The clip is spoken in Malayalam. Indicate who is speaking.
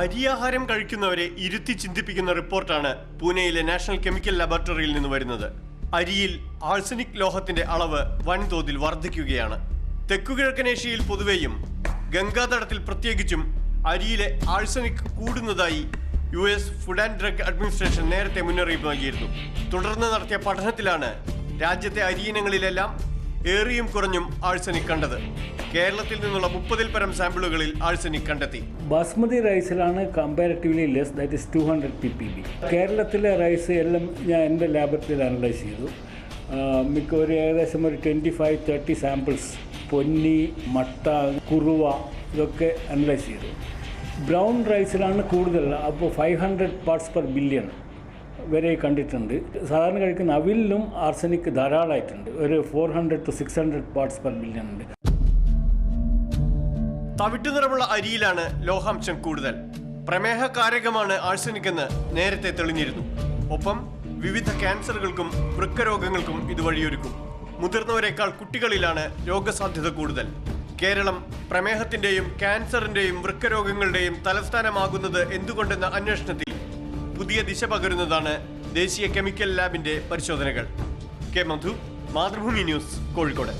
Speaker 1: അരിയാഹാരം കഴിക്കുന്നവരെ ഇരുത്തി ചിന്തിപ്പിക്കുന്ന റിപ്പോർട്ടാണ് പൂനെയിലെ നാഷണൽ കെമിക്കൽ ലബോറട്ടറിയിൽ നിന്ന് വരുന്നത്. അരിയിൽ ആൾസനിക് ലോഹത്തിന്റെ അളവ് വൻതോതിൽ വർദ്ധിക്കുകയാണ്. തെക്കുകിഴക്കൻ ഏഷ്യയിൽ പൊതുവെയും ഗംഗാതടത്തിൽ പ്രത്യേകിച്ചും അരിയിലെ arsenic കൂടുന്നതായി U S Food and Drug Administration നേരത്തെ മുന്നറിയിപ്പ് നൽകിയിരുന്നു. തുടർന്ന് നടത്തിയ പഠനത്തിലാണ് രാജ്യത്തെ അരിയിനങ്ങളിലെല്ലാം ഏറിയും കുറഞ്ഞും ആഴ്സനി കണ്ടത്. കേരളത്തിൽ നിന്നുള്ള മുപ്പതിൽ പരം സാമ്പിളുകളിൽ ആഴ്സനി കണ്ടെത്തി.
Speaker 2: Basmati റൈസിലാണ് comparatively less that is two hundred P P B കേരളത്തിലെ റൈസ് എല്ലാം ഞാൻ എന്റെ ലാബറട്ടറിയിൽ അനലൈസ് ചെയ്തു. മിക്ക ഒരു ഏകദേശം ഒരു twenty five thirty samples Ponni Matta Kuruva ഇതൊക്കെ അനലൈസ് ചെയ്തു. ബ്രൗൺ റൈസിലാണ് കൂടുതൽ അപ്പോൾ five hundred parts per billion വരെ കണ്ടിട്ടുണ്ട്. സാധാരണ കഴിക്കുന്ന അവിലും ആർസനിക് ധാരാളമായിട്ടുണ്ട്. ഒരു four hundred to six hundred parts per billion ഉണ്ട്.
Speaker 1: തവിട്ടു നിറമുള്ള അരിയിലാണ് ലോഹാംശം കൂടുതൽ. പ്രമേഹകാരകമാണ് ആഴ്സനിക് എന്ന് നേരത്തെ തെളിഞ്ഞിരുന്നു. ഒപ്പം വിവിധ ക്യാൻസറുകൾക്കും വൃക്കരോഗങ്ങൾക്കും ഇത് വഴിയൊരുക്കും. മുതിർന്നവരെക്കാൾ കുട്ടികളിലാണ് രോഗസാധ്യത കൂടുതൽ. കേരളം പ്രമേഹത്തിന്റെയും ക്യാൻസറിന്റെയും വൃക്കരോഗങ്ങളുടെയും തലസ്ഥാനമാകുന്നത് എന്തുകൊണ്ടെന്ന അന്വേഷണത്തിൽ പുതിയ ദിശ പകരുന്നതാണ് ദേശീയ കെമിക്കൽ ലാബിന്റെ പരിശോധനകൾ. K Madhu Mathrubhumi News Kozhikode.